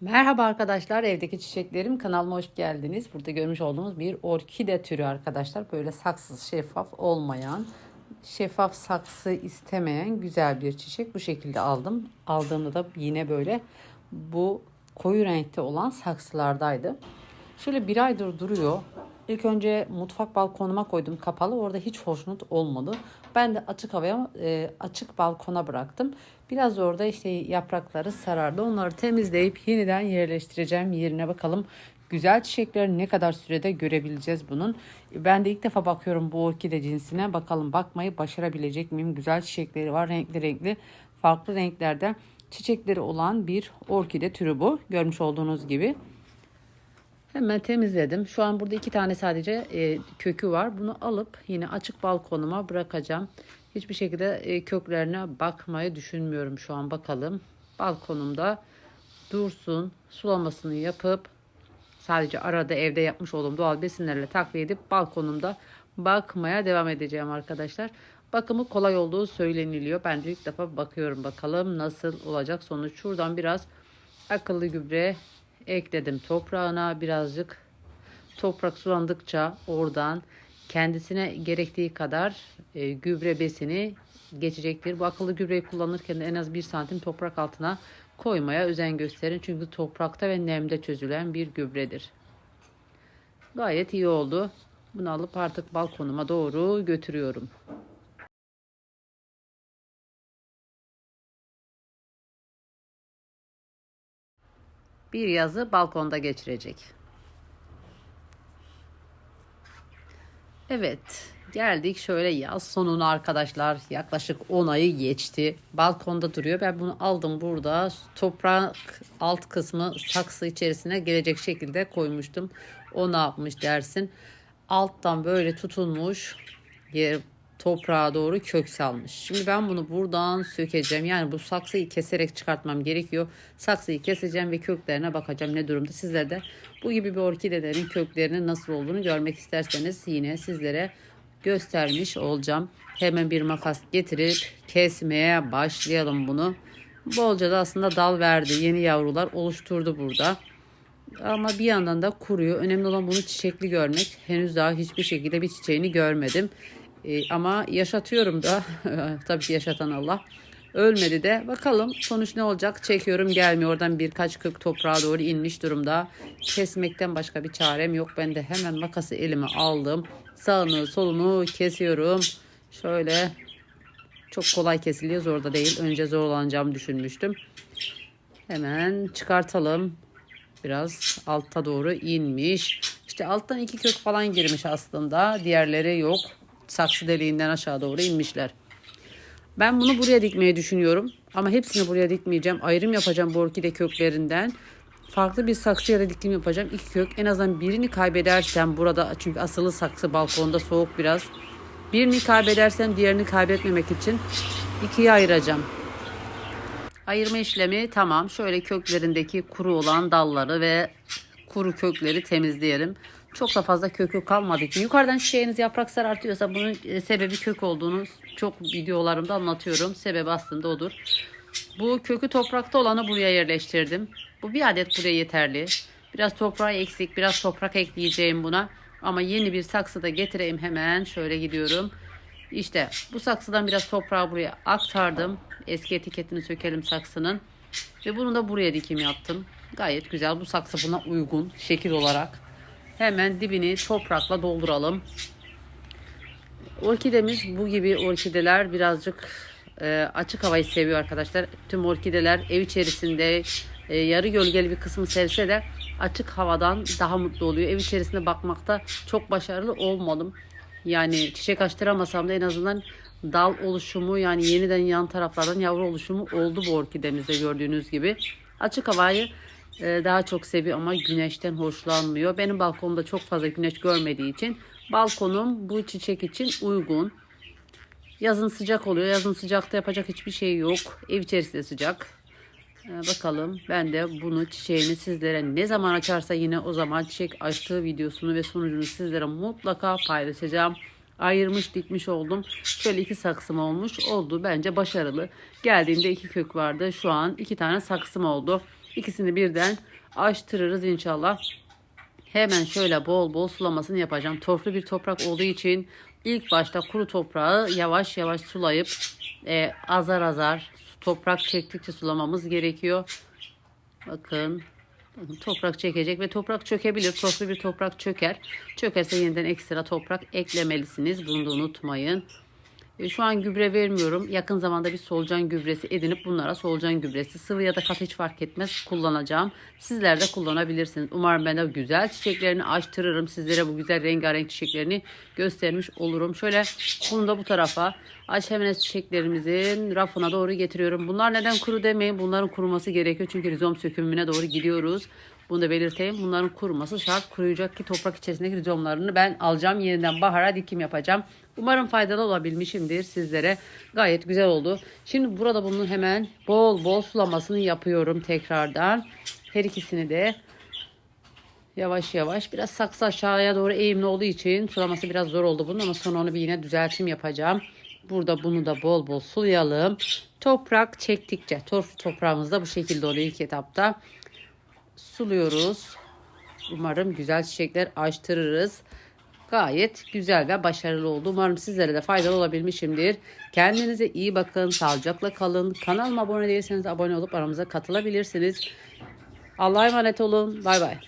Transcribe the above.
Merhaba arkadaşlar, evdeki çiçeklerim kanalıma hoş geldiniz. Burada görmüş olduğunuz bir orkide türü arkadaşlar. Böyle saksız, şeffaf olmayan, şeffaf saksı istemeyen güzel bir çiçek. Bu şekilde aldım. Aldığımda da yine böyle bu koyu renkte olan saksılardaydı. Şöyle bir aydır duruyor. İlk önce mutfak balkonuma koydum kapalı. Orada hiç hoşnut olmadı. Ben de açık havaya e, açık balkona bıraktım. Biraz orada işte yaprakları sarardı. Onları temizleyip yeniden yerleştireceğim yerine bakalım. Güzel çiçekleri ne kadar sürede görebileceğiz bunun. Ben de ilk defa bakıyorum bu orkide cinsine. Bakalım bakmayı başarabilecek miyim? Güzel çiçekleri var. Renkli renkli farklı renklerde çiçekleri olan bir orkide türü bu. Görmüş olduğunuz gibi. Hemen temizledim. Şu an burada iki tane sadece e, kökü var. Bunu alıp yine açık balkonuma bırakacağım. Hiçbir şekilde e, köklerine bakmayı düşünmüyorum şu an. Bakalım. Balkonumda dursun. Sulamasını yapıp sadece arada evde yapmış olduğum doğal besinlerle takviye edip balkonumda bakmaya devam edeceğim arkadaşlar. Bakımı kolay olduğu söyleniliyor. Ben de ilk defa bakıyorum bakalım nasıl olacak sonuç. Şuradan biraz akıllı gübre ekledim toprağına birazcık toprak sulandıkça oradan kendisine gerektiği kadar e, gübre besini geçecektir. Bu akıllı gübreyi kullanırken de en az bir santim toprak altına koymaya özen gösterin. Çünkü toprakta ve nemde çözülen bir gübredir. Gayet iyi oldu. Bunu alıp artık balkonuma doğru götürüyorum. Bir yazı balkonda geçirecek. Evet, geldik şöyle yaz sonuna arkadaşlar. Yaklaşık 10 ayı geçti. Balkonda duruyor. Ben bunu aldım burada. Toprak alt kısmı saksı içerisine gelecek şekilde koymuştum. O ne yapmış dersin? Alttan böyle tutunmuş. Toprağa doğru kök salmış. Şimdi ben bunu buradan sökeceğim. Yani bu saksıyı keserek çıkartmam gerekiyor. Saksıyı keseceğim ve köklerine bakacağım ne durumda. Sizler de bu gibi bir orkidelerin köklerinin nasıl olduğunu görmek isterseniz yine sizlere göstermiş olacağım. Hemen bir makas getirip kesmeye başlayalım bunu. Bolca da aslında dal verdi. Yeni yavrular oluşturdu burada. Ama bir yandan da kuruyor. Önemli olan bunu çiçekli görmek. Henüz daha hiçbir şekilde bir çiçeğini görmedim. E, ama yaşatıyorum da. Tabii ki yaşatan Allah. Ölmedi de. Bakalım sonuç ne olacak? Çekiyorum gelmiyor. Oradan birkaç kök toprağa doğru inmiş durumda. Kesmekten başka bir çarem yok. Ben de hemen makası elime aldım. Sağını solunu kesiyorum. Şöyle çok kolay kesiliyor. Zor da değil. Önce zorlanacağımı düşünmüştüm. Hemen çıkartalım. Biraz alta doğru inmiş. İşte alttan iki kök falan girmiş aslında. Diğerleri yok saksı deliğinden aşağı doğru inmişler. Ben bunu buraya dikmeyi düşünüyorum. Ama hepsini buraya dikmeyeceğim. Ayrım yapacağım bu orkide köklerinden. Farklı bir saksıya da dikim yapacağım. İki kök. En azından birini kaybedersem burada çünkü asılı saksı balkonda soğuk biraz. Birini kaybedersem diğerini kaybetmemek için ikiye ayıracağım. Ayırma işlemi tamam. Şöyle köklerindeki kuru olan dalları ve kuru kökleri temizleyelim. Çok da fazla kökü kalmadı. Yukarıdan çiçeğiniz yaprak sarartıyorsa bunun e, sebebi kök olduğunu çok videolarımda anlatıyorum. Sebebi aslında odur. Bu kökü toprakta olanı buraya yerleştirdim. Bu bir adet buraya yeterli. Biraz toprağı eksik, biraz toprak ekleyeceğim buna. Ama yeni bir saksı da getireyim hemen. Şöyle gidiyorum. İşte bu saksıdan biraz toprağı buraya aktardım. Eski etiketini sökelim saksının. Ve bunu da buraya dikim yaptım. Gayet güzel. Bu saksı buna uygun şekil olarak. Hemen dibini toprakla dolduralım. Orkidemiz bu gibi orkideler birazcık e, açık havayı seviyor arkadaşlar. Tüm orkideler ev içerisinde e, yarı gölgeli bir kısmı sevse de açık havadan daha mutlu oluyor. Ev içerisinde bakmakta çok başarılı olmadım. Yani çiçek açtıramasam da en azından dal oluşumu yani yeniden yan taraflardan yavru oluşumu oldu bu orkidemizde gördüğünüz gibi. Açık havayı daha çok seviyor ama güneşten hoşlanmıyor. Benim balkonumda çok fazla güneş görmediği için balkonum bu çiçek için uygun. Yazın sıcak oluyor. Yazın sıcakta yapacak hiçbir şey yok. Ev içerisinde sıcak. Ee, bakalım ben de bunu çiçeğini sizlere ne zaman açarsa yine o zaman çiçek açtığı videosunu ve sonucunu sizlere mutlaka paylaşacağım. Ayırmış dikmiş oldum. Şöyle iki saksım olmuş. Oldu bence başarılı. Geldiğinde iki kök vardı. Şu an iki tane saksım oldu. İkisini birden açtırırız inşallah. Hemen şöyle bol bol sulamasını yapacağım. Torflu bir toprak olduğu için ilk başta kuru toprağı yavaş yavaş sulayıp e, azar azar toprak çektikçe sulamamız gerekiyor. Bakın toprak çekecek ve toprak çökebilir. Torflu bir toprak çöker. Çökerse yeniden ekstra toprak eklemelisiniz. Bunu da unutmayın. E, Şu an gübre vermiyorum. Yakın zamanda bir solucan gübresi edinip bunlara solucan gübresi sıvı ya da katı hiç fark etmez kullanacağım. Sizler de kullanabilirsiniz. Umarım ben de güzel çiçeklerini açtırırım. Sizlere bu güzel rengarenk çiçeklerini göstermiş olurum. Şöyle bunu da bu tarafa Açhemenes çiçeklerimizin rafına doğru getiriyorum. Bunlar neden kuru demeyin. Bunların kuruması gerekiyor. Çünkü rizom sökümüne doğru gidiyoruz. Bunu da belirteyim. Bunların kuruması şart. Kuruyacak ki toprak içerisindeki rizomlarını ben alacağım. Yeniden bahara dikim yapacağım. Umarım faydalı olabilmişimdir sizlere. Gayet güzel oldu. Şimdi burada bunun hemen bol bol sulamasını yapıyorum tekrardan. Her ikisini de yavaş yavaş biraz saksı aşağıya doğru eğimli olduğu için sulaması biraz zor oldu bunun ama sonra onu bir yine düzeltim yapacağım. Burada bunu da bol bol sulayalım. Toprak çektikçe torf toprağımız da bu şekilde oluyor ilk etapta. Suluyoruz. Umarım güzel çiçekler açtırırız. Gayet güzel ve başarılı oldu. Umarım sizlere de faydalı olabilmişimdir. Kendinize iyi bakın. Sağlıcakla kalın. Kanalıma abone değilseniz abone olup aramıza katılabilirsiniz. Allah'a emanet olun. Bay bay.